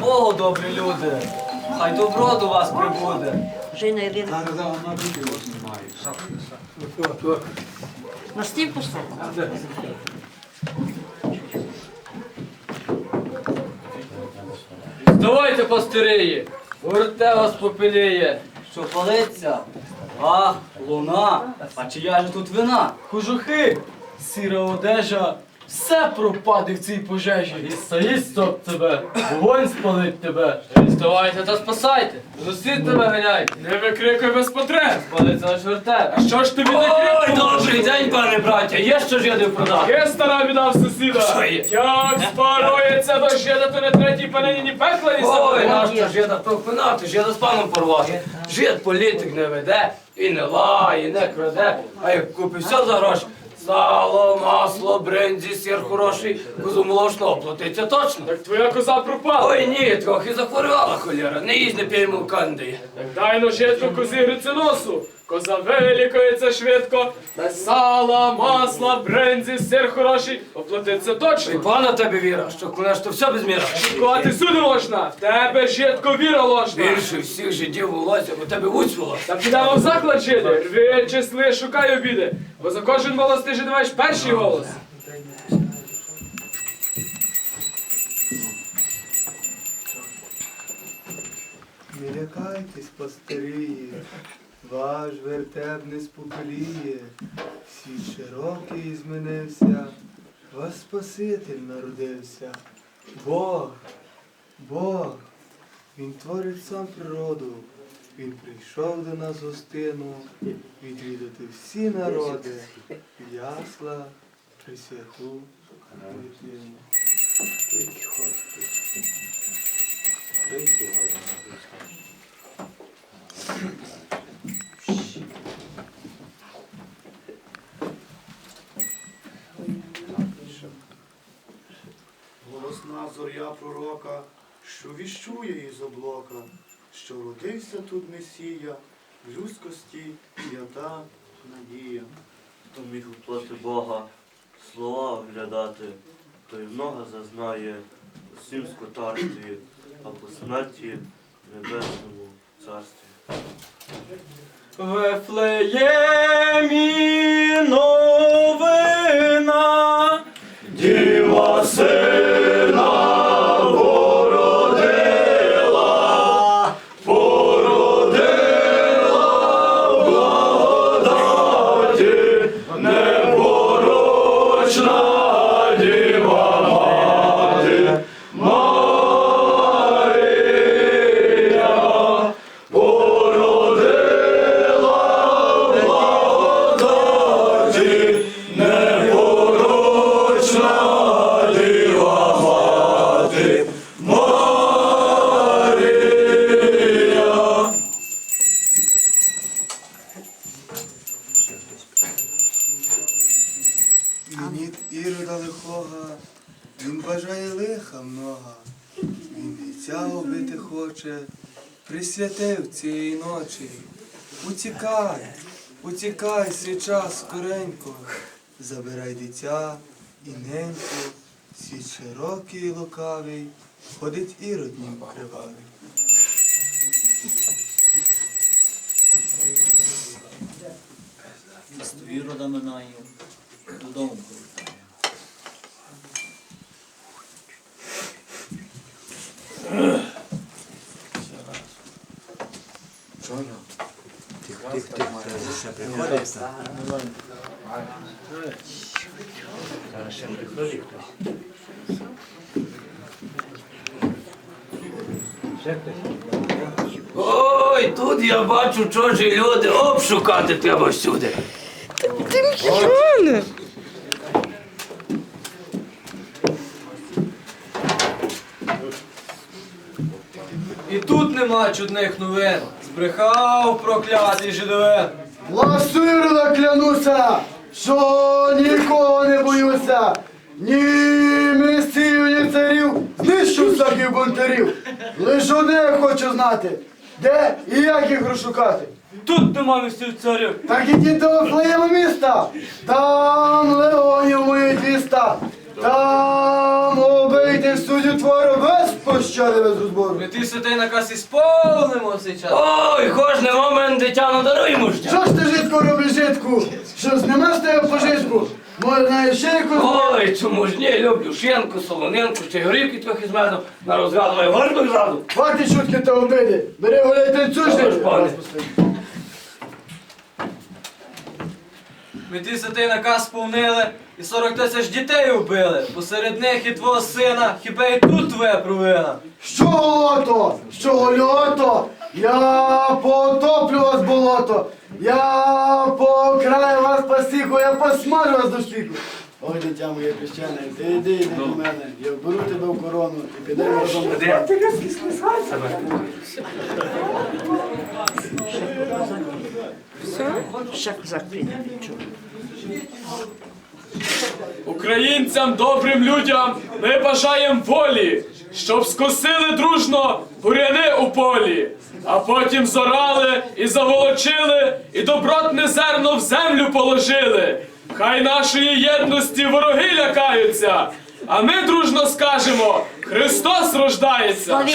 Богу, добрі люди. Хай добро до вас прибуде. Жена Ірина. На стіл поставила. Давайте, пастирії, горте вас попеліє. Що палиться? Ах, луна. А чия ж тут вина? Кожухи, сіра одежа. Все пропаде в цій пожежі. Іса, істоп тебе, вогонь спалить тебе. Вставайте та спасайте. Зустріт тебе ганяйте. Не викрикуй без потреб! Палиться наш вертеп. А що ж тобі не Ой, крикнув? добрий день, пане браття. Є що ж я не продав? Є стара біда в сусіда! Що є? Як спарується до жида, то не третій панині ні пекла, ні Ой, забуде. нащо жида проклинати, жида з паном порвати. Жид політик не веде, і не лає, і не краде, а як купить все за гроші. Сало, масло, бренді, сір хороший, козу молочного оплатиться точно. Так твоя коза пропала. Ой, ні, трохи захворювала холєра, не їсть, не п'ємо не дає. Так дай но кози грициносу. Коза вилікується швидко. Без сала, масла, брензі, сир хороший. Оплатиться І точно. пана тебе віра, що клянеш, то все без міра. Кувати суди ложна. В тебе житко віра ложна. Більше всіх жидів волосся, бо тебе вуцвіло. Та підемо в заклад жити. Рви, числи, шукай обіди. Бо за кожен голос ти же маєш перший голос. Не лякайтесь, пастирі, ваш вертеп не спопеліє, світ широкий змінився, вас Спаситель народився. Бог, Бог, Він творить сам природу, Він прийшов до нас гостину, відвідати всі народи, ясла, присвяту дитину. Зоря пророка, що віщує із облока, що родився тут Месія, в людськості свята надія. Хто міг уплати Бога, слова оглядати, той много зазнає у сім скотарстві, а по смерті в небесному царстві. Вифлеємі ірода лихога, він бажає лиха много, він війця убити хоче, присвятив цієї ночі. Утікай, утікай свіча скоренько, забирай дитя і ненько, світ широкий і лукавий, ходить іроднім кривавий. Ірода минає, додому повертає. Ой, тут я бачу чужі люди, обшукати треба всюди. І тут нема чудних новин. Збрехав проклятий жидовин. Власирна клянуся, що нікого не боюся, ні місців, ні царів, знищу всяких бунтарів. Лиш одне хочу знати, де і як їх розшукати. Тут нема місців царів. Так ідіть до Флеєма міста, там леонів без пощади без розбору. Ти святий наказ ісполнимо цей час. Ой, кожний момент дитя надаруємо життя. Що ж ти житку робиш житку? Що ж нема з тебе пожитку? Можна ще якусь... Ой, чому ж ні, люблю шинку, солонинку, ще й горівки трохи з медом, на розгадувай горбик ззаду. Хватить чутки та обиди. Бери гуляй танцюй Що ж, пане? житку. Ми святий наказ сповнили і 40 тисяч дітей вбили. Посеред них і твого сина, хіба і тут твоя провина. Що голото? Що гольото? Я потоплю вас болото. Я покраю вас пасіку, я посмажу вас до штіку. Ой, дитя моє піщане, ти йди, йди до мене. Я вберу тебе в корону і підемо разом до. Ще козак. Українцям, добрим людям, ми бажаємо волі, щоб скосили дружно буряни у полі, а потім зорали і заволочили, і добротне зерно в землю положили. Хай нашої єдності вороги лякаються, а ми дружно скажемо: Христос рождається!